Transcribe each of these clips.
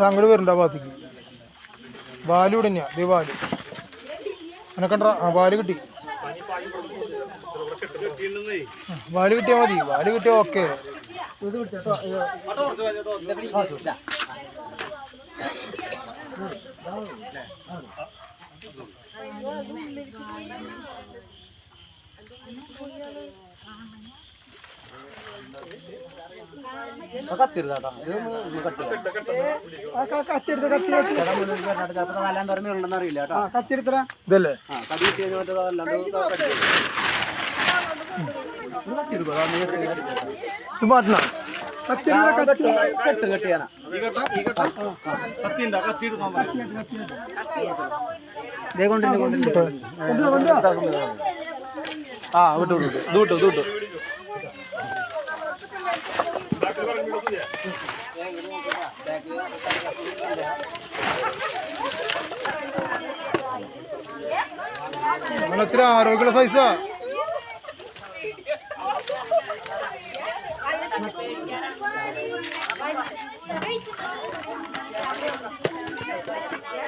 അങ്ങോട്ട് വരണ്ട ഭാഗത്തേക്ക്. ബാലു ഇവിടെ തന്നെയാ ദേ വാൽ എന്നെ കണ്ട? ആ വാൽ കിട്ടി. വാൽ കിട്ടിയാ മതി. വാൽ കിട്ടിയാ ഓക്കെ. ഇതല്ലേ? ഇത് മാറ്റണം. ആ വിട്ടു വിട്ടു. ഇത് വിട്ടു ഇത് വിട്ടു. അങ്ങനെ ഇത്തിരി ആരോഗ്യമുള്ള സൈസാ അത്യാവശ്യം പഠിക്കാനാ തല അങ്ങോട്ട് ഉണ്ടോ തല അവിടെ ഉണ്ടോ തല അവിടെ ഉണ്ടോ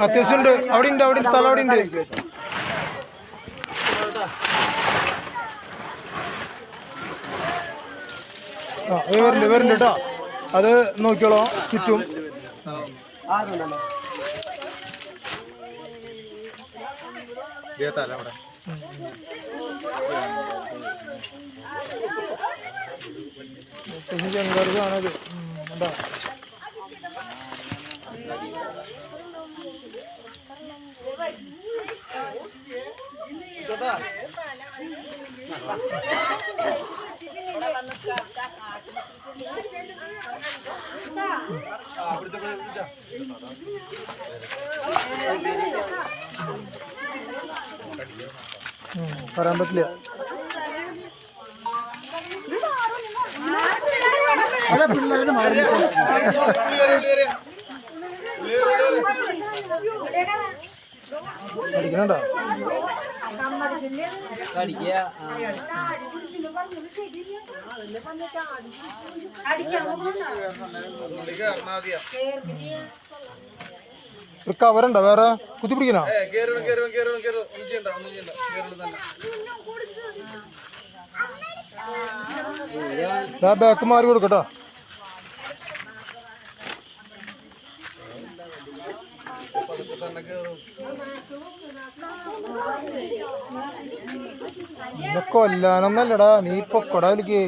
അത്യാവശ്യം ഉണ്ട് അവിടെ ഉണ്ട് അവിടെ സ്ഥലം അവിടെ ഉണ്ട് ആ വരുന്നുണ്ട് വരുന്നുണ്ട് കേട്ടോ. അത് നോക്കിയോളോ ചുറ്റും. അത്യാവശ്യം ചെങ്കാറ് സാധനം ഉണ്ടാ ഉം, പറയാൻ പറ്റില്ല. അതെ പിള്ളേരുടെ മാറി പഠിക്കണോ ഒരു കവറുണ്ടോ വേറെ കുത്തിപ്പിടിക്കണോ? ബാക്ക് മാറി കൊടുക്കട്ടോ. നിന്നെ കൊല്ലാനൊന്നല്ലടാ നീ പൊക്കടാ എനിക്ക്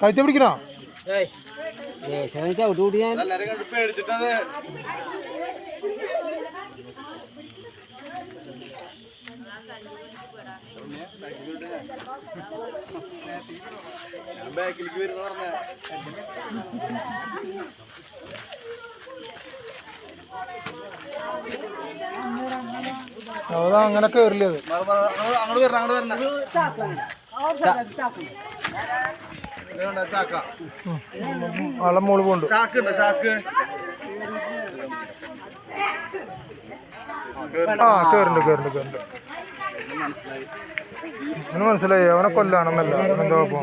കഴുത്തി പിടിക്കണോ? ചവിട്ട് കൂടി ഞാൻ അതാ അങ്ങനെ കയറില്ല അത് അങ്ങോട്ട് വരണം അങ്ങോട്ട് വരണം. ആളെ മോൾ പോണ്ട്. ചാക്ക് ഉണ്ട് ചാക്ക്. ആ കേറുണ്ട് കേറുണ്ട് കേറുണ്ട്. അവന് മനസ്സിലായി അവനെ കൊല്ലാണെന്നല്ല എന്താ കുഴപ്പം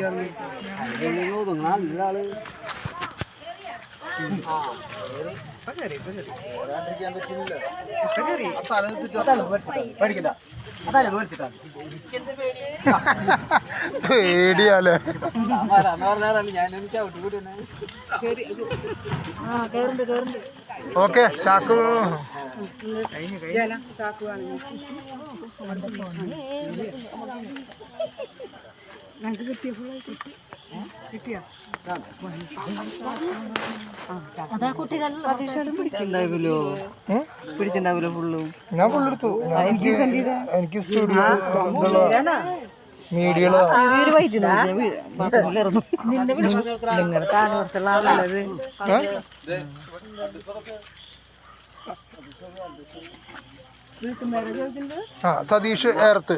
പേടിയാലേ. ഞാൻ ചവിട്ട് കൂടി കിട്ടിയ ചാക്കു കിട്ടി. ഉം? പിടിച്ചിണ്ടാവില്ലോ ഫുള്ളും? ഞാൻ ഫുള്ളെടുത്തു എനിക്ക് എനിക്ക് സ്റ്റുഡിയോ മീഡിയകളാ? ആ സതീഷ് ഏർത്ത്.